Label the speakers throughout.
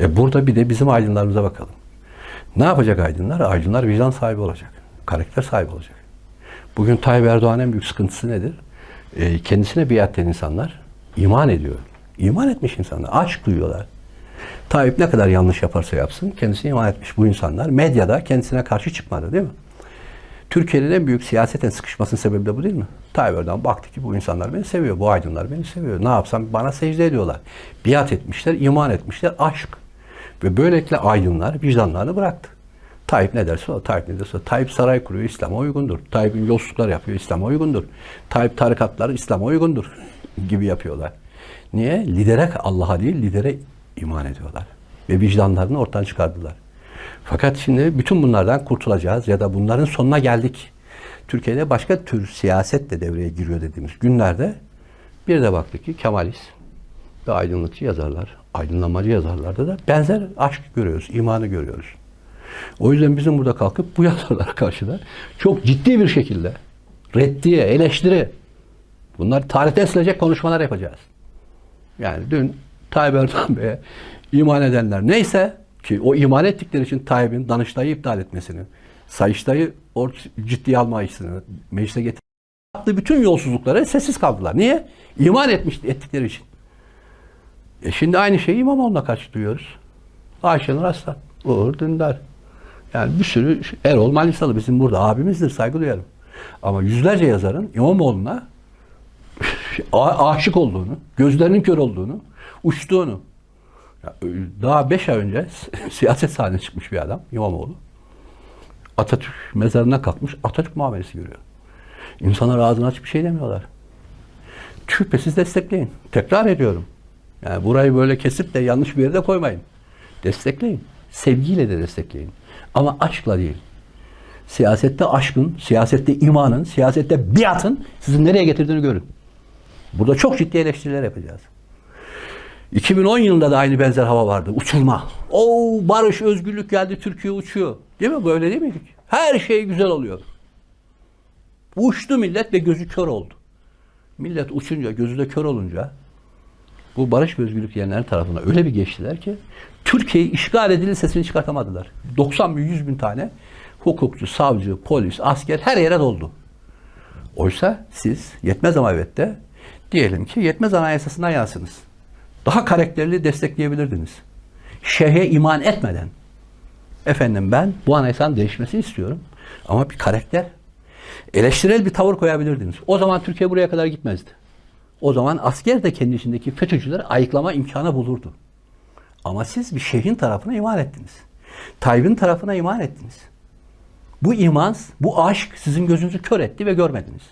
Speaker 1: E burada bir de bizim aydınlarımıza bakalım. Ne yapacak aydınlar? Aydınlar vicdan sahibi olacak. Karakter sahibi olacak. Bugün Tayyip Erdoğan'ın en büyük sıkıntısı nedir? E, kendisine biat eden insanlar iman ediyor. İman etmiş insanlar. Aşk duyuyorlar. Tayyip ne kadar yanlış yaparsa yapsın kendisine iman etmiş bu insanlar. Medyada kendisine karşı çıkmadı değil mi? Türkiye'nin en büyük siyaseten sıkışmasının sebebi de bu değil mi? Tayyip Erdoğan baktı ki bu insanlar beni seviyor, bu aydınlar beni seviyor. Ne yapsam bana secde ediyorlar. Biat etmişler, iman etmişler, aşk. Ve böylelikle aydınlar vicdanlarını bıraktı. Tayyip ne derse o, Tayyip ne derse o. Tayyip saray kuruyor, İslam'a uygundur. Tayyip'in yolsuzluklar yapıyor, İslam'a uygundur. Tayyip tarikatları İslam'a uygundur gibi yapıyorlar. Niye? Lidere Allah'a değil, lidere iman ediyorlar. Ve vicdanlarını ortadan çıkardılar. Fakat şimdi bütün bunlardan kurtulacağız ya da bunların sonuna geldik. Türkiye'de başka tür siyaset de devreye giriyor dediğimiz günlerde bir de baktık ki Kemalist ve aydınlıkçı yazarlar, aydınlamacı yazarlarda da benzer aşk görüyoruz, imanı görüyoruz. O yüzden bizim burada kalkıp bu yazarlara karşı da çok ciddi bir şekilde reddiye, eleştiri, bunlar tarihten silecek konuşmalar yapacağız. Yani dün Tayyip Erdoğan Bey'e iman edenler neyse ki o iman ettikleri için Tayyip'in Danıştay'ı iptal etmesini, Sayıştay'ı ciddiye almayışını, meclise getir yaptığı bütün yolsuzluklara sessiz kaldılar. Niye? İman etmiş ettikleri için. E şimdi aynı şeyi İmamoğlu'na karşı duyuyoruz. Ayşenur Aslan, Uğur Dündar. Yani bir sürü Erol Malisalı bizim burada abimizdir, saygı duyarım. Ama yüzlerce yazarın İmamoğlu'na aşık olduğunu, gözlerinin kör olduğunu, uçtuğunu. Ya, Daha beş ay önce siyaset sahneye çıkmış bir adam İmamoğlu. Atatürk mezarına kalkmış, Atatürk muamelesi görüyor. İnsanlar ağzını açıp bir şey demiyorlar. Şüphesiz destekleyin. Tekrar ediyorum. Yani burayı böyle kesip de yanlış bir yere koymayın. Destekleyin. Sevgiyle de destekleyin. Ama aşkla değil. Siyasette aşkın, siyasette imanın, siyasette biatın sizi nereye getirdiğini görün. Burada çok ciddi eleştiriler yapacağız. 2010 yılında da aynı benzer hava vardı. Uçurma. O barış, özgürlük geldi, Türkiye uçuyor. Değil mi? Böyle değil miydik? Her şey güzel oluyor. Uçtu millet ve gözü kör oldu. Millet uçunca, gözü de kör olunca bu barış ve özgürlük diyenlerin tarafına öyle bir geçtiler ki Türkiye'yi işgal edildi sesini çıkartamadılar. 90 bin, 100 bin tane hukukçu, savcı, polis, asker her yere doldu. Oysa siz yetmez ama evet de diyelim ki yetmez anayasasından yansınız. Daha karakterli destekleyebilirdiniz. Şeyhe iman etmeden. Efendim ben bu anayasanın değişmesini istiyorum. Ama bir karakter, eleştirel bir tavır koyabilirdiniz. O zaman Türkiye buraya kadar gitmezdi. O zaman asker de kendi içindeki FETÖ'cüleri ayıklama imkanı bulurdu. Ama siz bir şeyhin tarafına iman ettiniz. Tayyip'in tarafına iman ettiniz. Bu iman, bu aşk sizin gözünüzü kör etti ve görmediniz.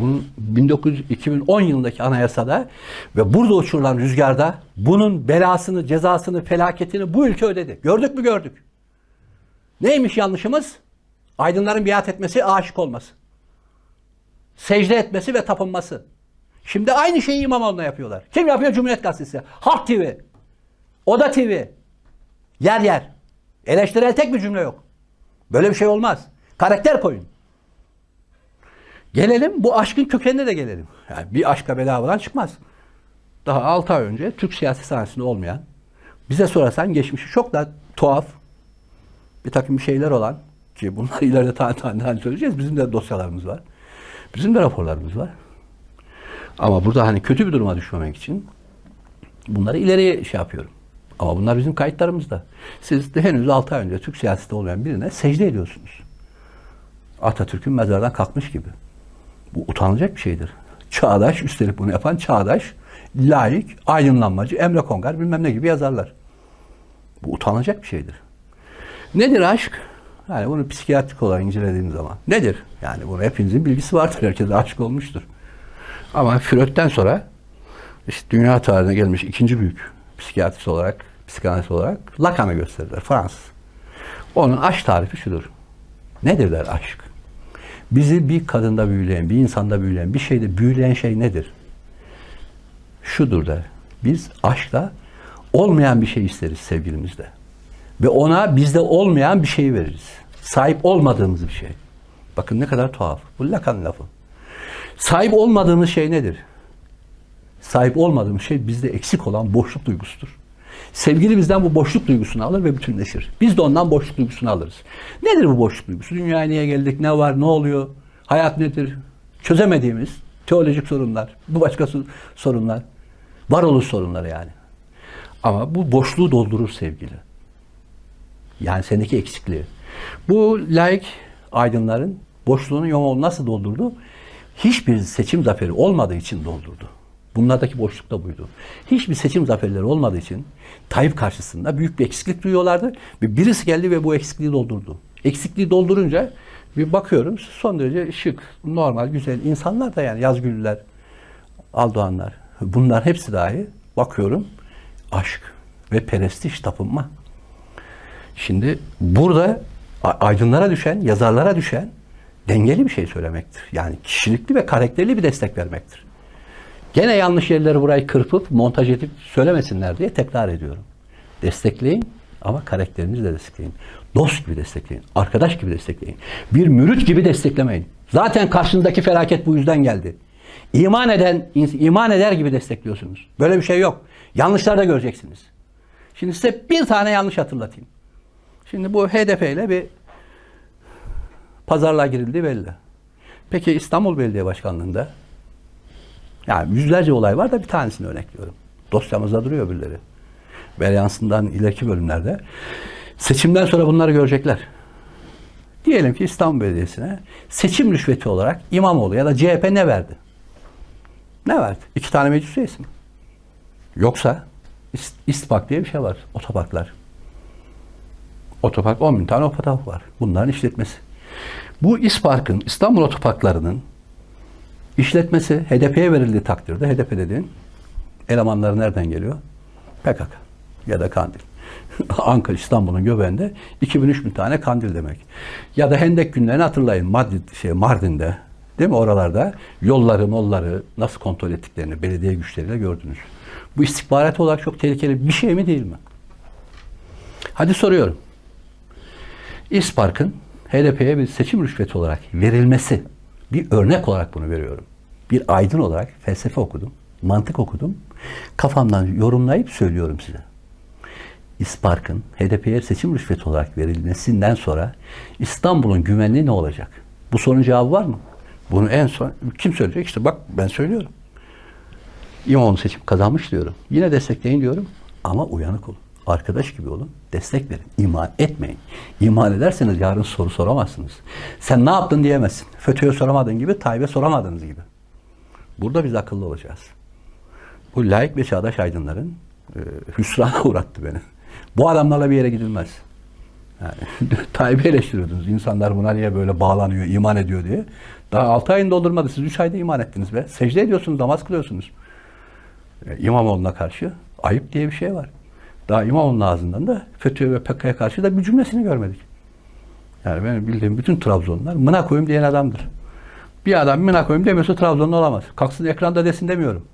Speaker 1: Bunun 1900, 2010 yılındaki anayasada ve burada uçurulan rüzgarda bunun belasını, cezasını, felaketini bu ülke ödedi. Gördük mü gördük. Neymiş yanlışımız? Aydınların biat etmesi, aşık olması. Secde etmesi ve tapınması. Şimdi aynı şeyi İmamoğlu'na yapıyorlar. Kim yapıyor? Cumhuriyet Gazetesi. Halk TV. Oda TV. Yer yer. Eleştirel tek bir cümle yok. Böyle bir şey olmaz. Karakter koyun. Gelelim bu aşkın kökenine de gelelim. Yani bir aşka bedavadan çıkmaz. Daha 6 ay önce Türk siyasi sahnesinde olmayan, bize sorarsan geçmişi çok da tuhaf, bir takım şeyler olan ki bunlar ileride tane tane söyleyeceğiz. Bizim de dosyalarımız var. Bizim de raporlarımız var. Ama burada hani kötü bir duruma düşmemek için bunları ileriye şey yapıyorum. Ama bunlar bizim kayıtlarımızda. Siz de henüz 6 ay önce Türk siyasette olmayan birine secde ediyorsunuz. Atatürk'ün mezardan kalkmış gibi. Bu utanılacak bir şeydir. Çağdaş, üstelik bunu yapan çağdaş, layık, aydınlanmacı, Emre Kongar bilmem ne gibi yazarlar. Bu utanılacak bir şeydir. Nedir aşk? Yani bunu psikiyatrik olarak incelediğim zaman. Nedir? Yani bunu hepinizin bilgisi vardır. Herkes aşık olmuştur. Ama Freud'den sonra işte dünya tarihine gelmiş ikinci büyük psikiyatrist olarak, psikanalist olarak Lacan'ı gösterirler. Fransız. Onun aşk tarifi şudur. Nedir der aşk? Bizi bir kadında büyüleyen, bir insanda büyüleyen, bir şeyde büyüleyen şey nedir? Şudur der. Biz aşkla olmayan bir şey isteriz sevgilimizde. Ve ona bizde olmayan bir şey veririz. Sahip olmadığımız bir şey. Bakın ne kadar tuhaf. Bu Lacan lafı. Sahip olmadığımız şey nedir? Sahip olmadığımız şey bizde eksik olan boşluk duygusudur. Sevgili bizden bu boşluk duygusunu alır ve bütünleşir. Biz de ondan boşluk duygusunu alırız. Nedir bu boşluk duygusu? Dünyaya niye geldik? Ne var? Ne oluyor? Hayat nedir? Çözemediğimiz teolojik sorunlar. Bu başka so- sorunlar. Varoluş sorunları yani. Ama bu boşluğu doldurur sevgili. Yani sendeki eksikliği. Bu laik aydınların boşluğunu Yomoğlu nasıl doldurdu? Hiçbir seçim zaferi olmadığı için doldurdu. Bunlardaki boşluk da buydu. Hiçbir seçim zaferleri olmadığı için Tayyip karşısında büyük bir eksiklik duyuyorlardı. Ve birisi geldi ve bu eksikliği doldurdu. Eksikliği doldurunca bir bakıyorum son derece şık, normal, güzel insanlar da yani Yazgülüler, Aldoğanlar. Bunlar hepsi dahi bakıyorum aşk ve perestiş tapınma. Şimdi burada aydınlara düşen, yazarlara düşen dengeli bir şey söylemektir. Yani kişilikli ve karakterli bir destek vermektir. Gene yanlış yerleri burayı kırpıp montaj edip söylemesinler diye tekrar ediyorum. Destekleyin ama karakterinizi de destekleyin. Dost gibi destekleyin. Arkadaş gibi destekleyin. Bir mürit gibi desteklemeyin. Zaten karşınızdaki felaket bu yüzden geldi. İman eden, iman eder gibi destekliyorsunuz. Böyle bir şey yok. Yanlışlar da göreceksiniz. Şimdi size bir tane yanlış hatırlatayım. Şimdi bu HDP ile bir pazarlığa girildiği belli. Peki İstanbul Belediye Başkanlığı'nda yani yüzlerce olay var da bir tanesini örnekliyorum. Dosyamızda duruyor birileri. Belyansından ileriki bölümlerde. Seçimden sonra bunları görecekler. Diyelim ki İstanbul Belediyesi'ne seçim rüşveti olarak İmamoğlu ya da CHP ne verdi? Ne verdi? İki tane meclis üyesi mi? Yoksa ist- İstihbak diye bir şey var. Otoparklar. Otopark 10 bin tane otopark var. Bunların işletmesi. Bu İspark'ın, İstanbul otoparklarının işletmesi HDP'ye verildiği takdirde HDP dediğin elemanları nereden geliyor? PKK ya da Kandil. Ankara, İstanbul'un göbeğinde 2000-3000 tane kandil demek. Ya da Hendek günlerini hatırlayın. Madrid, şey, Mardin'de değil mi oralarda yolları, molları nasıl kontrol ettiklerini belediye güçleriyle gördünüz. Bu istihbarat olarak çok tehlikeli bir şey mi değil mi? Hadi soruyorum. İspark'ın HDP'ye bir seçim rüşveti olarak verilmesi, bir örnek olarak bunu veriyorum. Bir aydın olarak felsefe okudum, mantık okudum. Kafamdan yorumlayıp söylüyorum size. İspark'ın HDP'ye seçim rüşveti olarak verilmesinden sonra İstanbul'un güvenliği ne olacak? Bu sorunun cevabı var mı? Bunu en son kim söyleyecek? İşte bak ben söylüyorum. İmamoğlu seçim kazanmış diyorum. Yine destekleyin diyorum. Ama uyanık olun. Arkadaş gibi olun. Destek verin. İman etmeyin. İman ederseniz yarın soru soramazsınız. Sen ne yaptın diyemezsin. FETÖ'ye soramadığın gibi Tayyip'e soramadığınız gibi. Burada biz akıllı olacağız. Bu laik ve çağdaş aydınların e, hüsrana uğrattı beni. Bu adamlarla bir yere gidilmez. Yani Tayyip'i eleştiriyordunuz. İnsanlar buna niye böyle bağlanıyor, iman ediyor diye. Daha 6 ayını doldurmadı. Siz 3 ayda iman ettiniz be. Secde ediyorsunuz, namaz kılıyorsunuz. E, İmamoğlu'na karşı ayıp diye bir şey var. Daha İmamoğlu'nun ağzından da FETÖ ve PKK'ya karşı da bir cümlesini görmedik. Yani benim bildiğim bütün Trabzonlular mına koyayım diyen adamdır. Bir adam mına koyayım demiyorsa Trabzonlu olamaz. Kalksın ekranda desin demiyorum.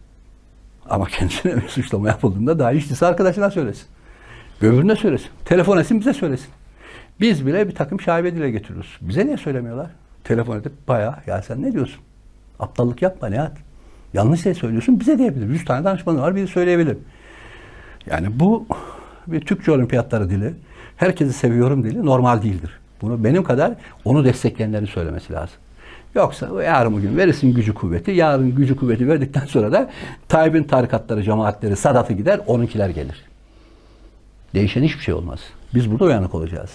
Speaker 1: Ama kendisine bir suçlama yapıldığında daha işçisi arkadaşına söylesin. Öbürüne söylesin. Telefon etsin bize söylesin. Biz bile bir takım şaibe dile getiriyoruz. Bize niye söylemiyorlar? Telefon edip bayağı ya sen ne diyorsun? Aptallık yapma Nihat. Yanlış şey söylüyorsun bize diyebilir. 100 tane danışmanı var biri söyleyebilir. Yani bu bir Türkçe olimpiyatları dili. Herkesi seviyorum dili normal değildir. Bunu benim kadar onu destekleyenlerin söylemesi lazım. Yoksa yarın bugün verirsin gücü kuvveti. Yarın gücü kuvveti verdikten sonra da Tayyip'in tarikatları, cemaatleri, Sadat'ı gider, onunkiler gelir. Değişen hiçbir şey olmaz. Biz burada uyanık olacağız.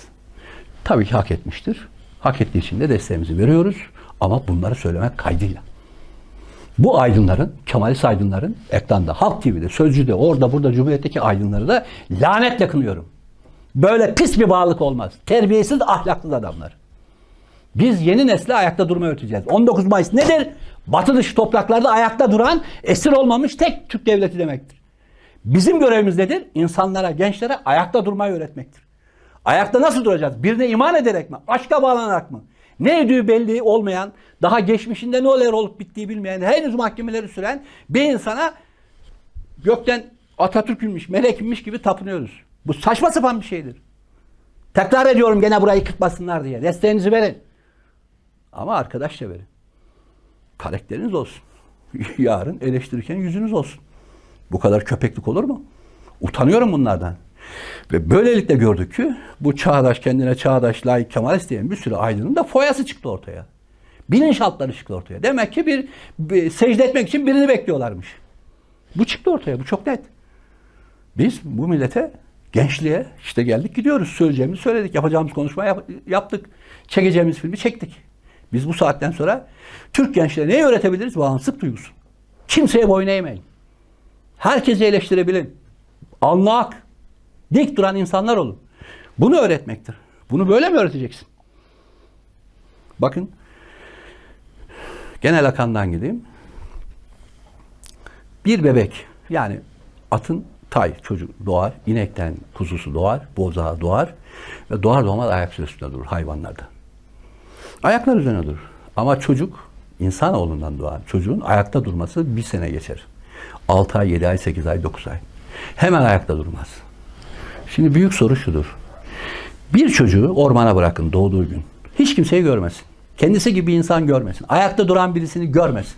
Speaker 1: Tabii ki hak etmiştir. Hak ettiği için de desteğimizi veriyoruz. Ama bunları söylemek kaydıyla. Bu aydınların, Kemalist aydınların ekranda, Halk TV'de, Sözcü'de, orada burada Cumhuriyet'teki aydınları da lanetle kınıyorum. Böyle pis bir bağlılık olmaz. Terbiyesiz, ahlaksız adamlar. Biz yeni nesle ayakta durma öğreteceğiz. 19 Mayıs nedir? Batı dışı topraklarda ayakta duran, esir olmamış tek Türk devleti demektir. Bizim görevimiz nedir? İnsanlara, gençlere ayakta durmayı öğretmektir. Ayakta nasıl duracağız? Birine iman ederek mi? Aşka bağlanarak mı? Ne ödüğü belli olmayan, daha geçmişinde ne neler olup bittiği bilmeyen, henüz mahkemeleri süren bir insana gökten Atatürk inmiş, melek gibi tapınıyoruz. Bu saçma sapan bir şeydir. Tekrar ediyorum gene burayı kırpmasınlar diye. Desteğinizi verin. Ama arkadaşça verin. Karakteriniz olsun. Yarın eleştirirken yüzünüz olsun. Bu kadar köpeklik olur mu? Utanıyorum bunlardan. Ve böylelikle gördük ki bu çağdaş, kendine çağdaş, layık, kemalist diyen bir sürü aydının da foyası çıktı ortaya. Bilinçaltları çıktı ortaya. Demek ki bir, bir secde etmek için birini bekliyorlarmış. Bu çıktı ortaya. Bu çok net. Biz bu millete, gençliğe işte geldik gidiyoruz. Söyleyeceğimizi söyledik. Yapacağımız konuşmayı yap- yaptık. Çekeceğimiz filmi çektik. Biz bu saatten sonra Türk gençliğe neyi öğretebiliriz? Bağımsızlık duygusu. Kimseye boyun eğmeyin. Herkesi eleştirebilin. Anlak. Dik duran insanlar olun. Bunu öğretmektir. Bunu böyle mi öğreteceksin? Bakın. Genel akandan gideyim. Bir bebek yani atın tay çocuk doğar, inekten kuzusu doğar, bozağı doğar ve doğar doğmaz ayak üstünde durur hayvanlarda. Ayaklar üzerine durur. Ama çocuk insanoğlundan doğan çocuğun ayakta durması bir sene geçer. 6 ay, 7 ay, 8 ay, 9 ay. Hemen ayakta durmaz. Şimdi büyük soru şudur. Bir çocuğu ormana bırakın doğduğu gün. Hiç kimseyi görmesin. Kendisi gibi insan görmesin. Ayakta duran birisini görmesin.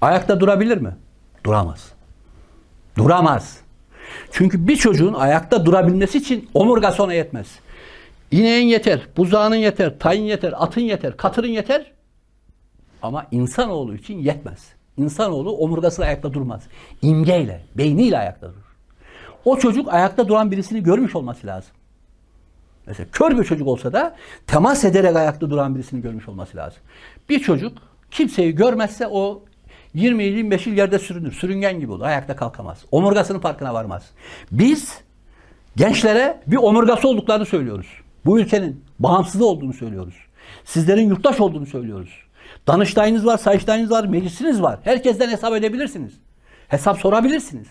Speaker 1: Ayakta durabilir mi? Duramaz. Duramaz. Çünkü bir çocuğun ayakta durabilmesi için omurgası ona yetmez. İneğin yeter, buzağının yeter, tayın yeter, atın yeter, katırın yeter. Ama insanoğlu için yetmez. İnsanoğlu omurgası ayakta durmaz. İmgeyle, beyniyle ayakta durur. O çocuk ayakta duran birisini görmüş olması lazım. Mesela kör bir çocuk olsa da temas ederek ayakta duran birisini görmüş olması lazım. Bir çocuk kimseyi görmezse o 20 yıl 25 yıl yerde sürünür. Sürüngen gibi olur. Ayakta kalkamaz. Omurgasının farkına varmaz. Biz gençlere bir omurgası olduklarını söylüyoruz. Bu ülkenin bağımsız olduğunu söylüyoruz. Sizlerin yurttaş olduğunu söylüyoruz. Danıştayınız var, sayıştayınız var, meclisiniz var. Herkesten hesap edebilirsiniz. Hesap sorabilirsiniz.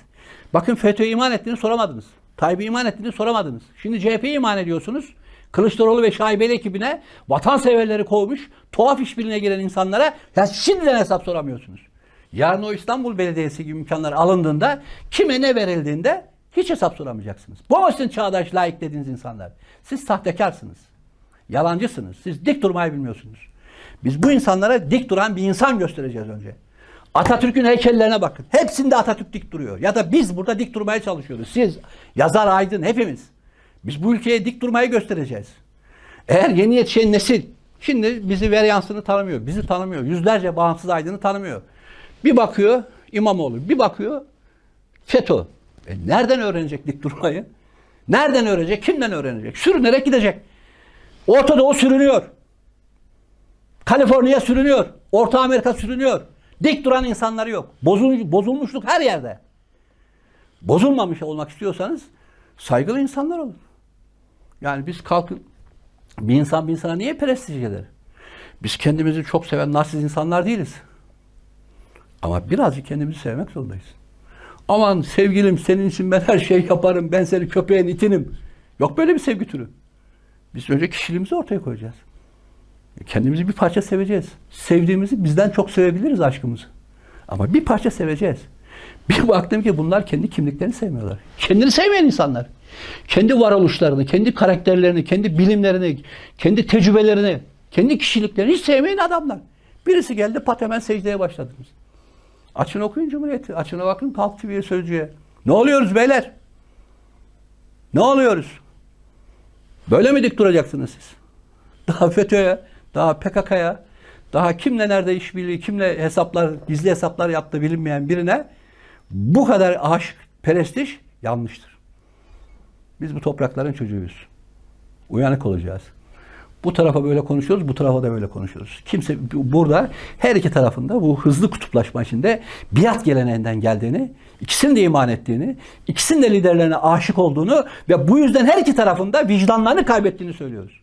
Speaker 1: Bakın FETÖ'ye iman ettiğini soramadınız. Tayyip'e iman ettiğini soramadınız. Şimdi CHP'ye iman ediyorsunuz. Kılıçdaroğlu ve şaibeli ekibine vatanseverleri kovmuş, tuhaf işbirliğine giren insanlara ya şimdiden hesap soramıyorsunuz. Yarın o İstanbul Belediyesi gibi imkanlar alındığında kime ne verildiğinde hiç hesap soramayacaksınız. Bu olsun çağdaş layık dediğiniz insanlar. Siz sahtekarsınız. Yalancısınız. Siz dik durmayı bilmiyorsunuz. Biz bu insanlara dik duran bir insan göstereceğiz önce. Atatürk'ün heykellerine bakın. Hepsinde Atatürk dik duruyor. Ya da biz burada dik durmaya çalışıyoruz. Siz, yazar aydın hepimiz. Biz bu ülkeye dik durmayı göstereceğiz. Eğer yeni yetişen nesil, şimdi bizi Veryans'ını tanımıyor, bizi tanımıyor, yüzlerce bağımsız aydını tanımıyor. Bir bakıyor İmamoğlu, bir bakıyor FETÖ. E nereden öğrenecek dik durmayı? Nereden öğrenecek? Kimden öğrenecek? Sürünerek gidecek. Orta Doğu sürünüyor. Kaliforniya sürünüyor. Orta Amerika sürünüyor. Dik duran insanları yok. Bozul, bozulmuşluk her yerde. Bozulmamış olmak istiyorsanız saygılı insanlar olun. Yani biz kalkın bir insan bir insana niye prestij eder? Biz kendimizi çok seven narsiz insanlar değiliz. Ama birazcık kendimizi sevmek zorundayız. Aman sevgilim senin için ben her şeyi yaparım. Ben seni köpeğin itinim. Yok böyle bir sevgi türü. Biz önce kişiliğimizi ortaya koyacağız. Kendimizi bir parça seveceğiz. Sevdiğimizi bizden çok sevebiliriz aşkımızı. Ama bir parça seveceğiz. Bir baktım ki bunlar kendi kimliklerini sevmiyorlar. Kendini sevmeyen insanlar. Kendi varoluşlarını, kendi karakterlerini, kendi bilimlerini, kendi tecrübelerini, kendi kişiliklerini hiç sevmeyen adamlar. Birisi geldi pat hemen secdeye başladınız. Açın okuyun Cumhuriyeti. Açın bakın Halk TV'ye Sözcü'ye. Ne oluyoruz beyler? Ne oluyoruz? Böyle mi dik duracaksınız siz? Daha FETÖ'ye, daha PKK'ya, daha kimle nerede işbirliği, kimle hesaplar, gizli hesaplar yaptığı bilinmeyen birine bu kadar aşk, perestiş yanlıştır. Biz bu toprakların çocuğuyuz. Uyanık olacağız. Bu tarafa böyle konuşuyoruz, bu tarafa da böyle konuşuyoruz. Kimse burada her iki tarafında bu hızlı kutuplaşma içinde biat geleneğinden geldiğini, ikisinin de iman ettiğini, ikisinin de liderlerine aşık olduğunu ve bu yüzden her iki tarafında vicdanlarını kaybettiğini söylüyoruz.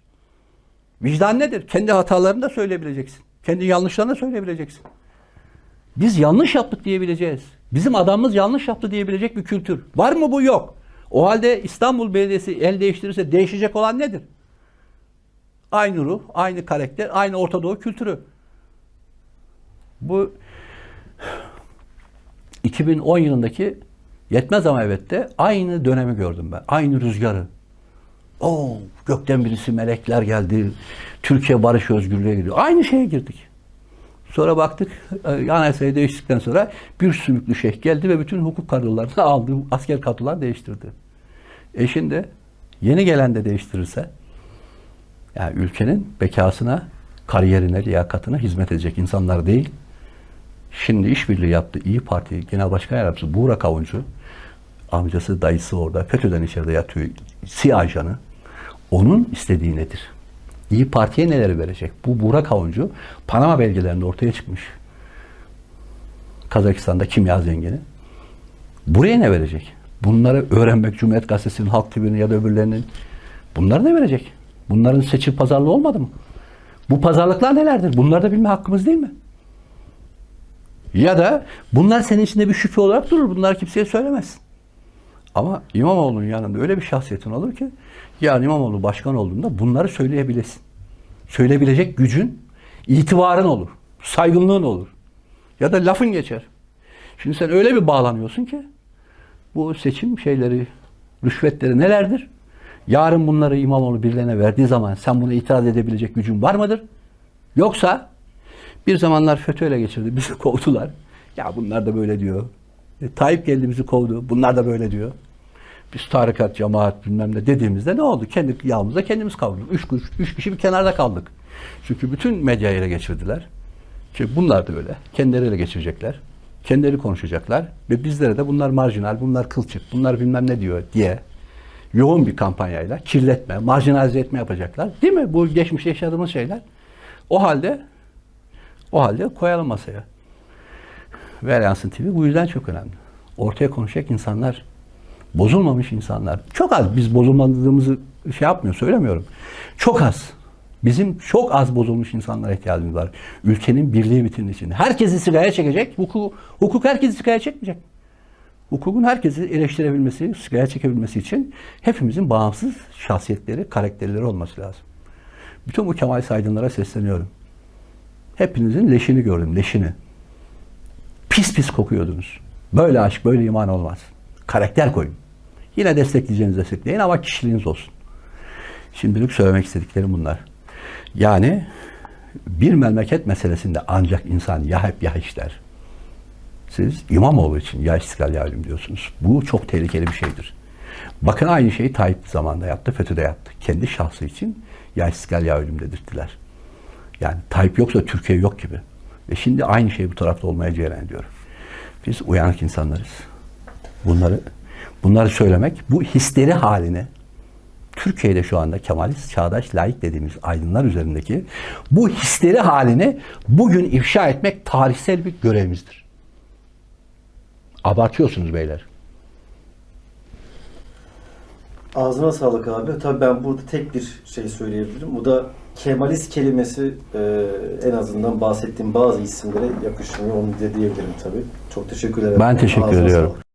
Speaker 1: Vicdan nedir? Kendi hatalarını da söyleyebileceksin. Kendi yanlışlarını da söyleyebileceksin. Biz yanlış yaptık diyebileceğiz. Bizim adamımız yanlış yaptı diyebilecek bir kültür. Var mı bu? Yok. O halde İstanbul Belediyesi el değiştirirse değişecek olan nedir? Aynı ruh, aynı karakter, aynı Orta Doğu kültürü. Bu 2010 yılındaki Yetmez ama elbette aynı dönemi gördüm ben. Aynı rüzgarı. Oo, gökten birisi melekler geldi. Türkiye barış özgürlüğe gidiyor. Aynı şeye girdik. Sonra baktık e, anayasayı değiştikten sonra bir sümüklü şeyh geldi ve bütün hukuk kadrolarını aldı. Asker kadrolar değiştirdi. E şimdi yeni gelen de değiştirirse yani ülkenin bekasına, kariyerine, liyakatına hizmet edecek insanlar değil. Şimdi işbirliği yaptı İyi Parti Genel Başkan Yardımcısı Buğra Kavuncu, amcası, dayısı orada, FETÖ'den içeride yatıyor, CIA ajanı. Onun istediği nedir? İyi Parti'ye neleri verecek? Bu Buğra Kavuncu, Panama belgelerinde ortaya çıkmış. Kazakistan'da kimya zengini. Buraya ne verecek? Bunları öğrenmek Cumhuriyet Gazetesi'nin, Halk TV'nin ya da öbürlerinin bunları ne verecek? Bunların seçim pazarlığı olmadı mı? Bu pazarlıklar nelerdir? Bunları da bilme hakkımız değil mi? Ya da bunlar senin içinde bir şüphe olarak durur. Bunlar kimseye söylemezsin. Ama İmamoğlu'nun yanında öyle bir şahsiyetin olur ki yarın İmamoğlu başkan olduğunda bunları söyleyebilesin. Söyleyebilecek gücün, itibarın olur. Saygınlığın olur. Ya da lafın geçer. Şimdi sen öyle bir bağlanıyorsun ki bu seçim şeyleri, rüşvetleri nelerdir? Yarın bunları İmamoğlu birilerine verdiği zaman sen buna itiraz edebilecek gücün var mıdır? Yoksa bir zamanlar FETÖ'yle geçirdi. Bizi kovdular. Ya bunlar da böyle diyor. E, Tayyip geldi bizi kovdu. Bunlar da böyle diyor. Biz tarikat, cemaat bilmem ne dediğimizde ne oldu? Kendi yağımızda kendimiz kavruluk. Üç, üç, üç kişi bir kenarda kaldık. Çünkü bütün medyayı ele geçirdiler. Ki bunlar da öyle. Kendileri ele geçirecekler. Kendileri konuşacaklar. Ve bizlere de bunlar marjinal, bunlar kılçık, bunlar bilmem ne diyor diye yoğun bir kampanyayla kirletme, marjinalize etme yapacaklar. Değil mi? Bu geçmiş yaşadığımız şeyler. O halde o halde koyalım masaya. Ve Alyansın TV bu yüzden çok önemli. Ortaya konuşacak insanlar, bozulmamış insanlar. Çok az biz bozulmadığımızı şey yapmıyor, söylemiyorum. Çok az. Bizim çok az bozulmuş insanlara ihtiyacımız var. Ülkenin birliği bütünlüğü için. Herkesi sigaya çekecek. Hukuk, hukuk herkesi sigaya çekmeyecek. Hukukun herkesi eleştirebilmesi, sigaya çekebilmesi için hepimizin bağımsız şahsiyetleri, karakterleri olması lazım. Bütün bu Kemal Saydınlara sesleniyorum. Hepinizin leşini gördüm, leşini. Pis pis kokuyordunuz. Böyle aşk, böyle iman olmaz. Karakter koyun. Yine destekleyeceğiniz destekleyin ama kişiliğiniz olsun. Şimdilik söylemek istediklerim bunlar. Yani bir memleket meselesinde ancak insan ya hep ya işler. Siz İmamoğlu için ya istiklal ya ölüm diyorsunuz. Bu çok tehlikeli bir şeydir. Bakın aynı şeyi Tayyip zamanında yaptı, FETÖ'de yaptı. Kendi şahsı için ya istiklal ya ölüm dedirttiler. Yani Tayyip yoksa Türkiye yok gibi. Ve şimdi aynı şey bu tarafta olmaya cereyan ediyor. Biz uyanık insanlarız. Bunları bunları söylemek, bu hisleri haline Türkiye'de şu anda Kemalist, çağdaş, laik dediğimiz aydınlar üzerindeki bu hisleri halini bugün ifşa etmek tarihsel bir görevimizdir. Abartıyorsunuz beyler.
Speaker 2: Ağzına sağlık abi. Tabii ben burada tek bir şey söyleyebilirim. Bu da Kemalist kelimesi e, en azından bahsettiğim bazı isimlere yakışmıyor. Onu da diyebilirim tabii. Çok teşekkür ederim.
Speaker 1: Ben teşekkür
Speaker 2: Ağzına
Speaker 1: ediyorum.
Speaker 2: sağlık.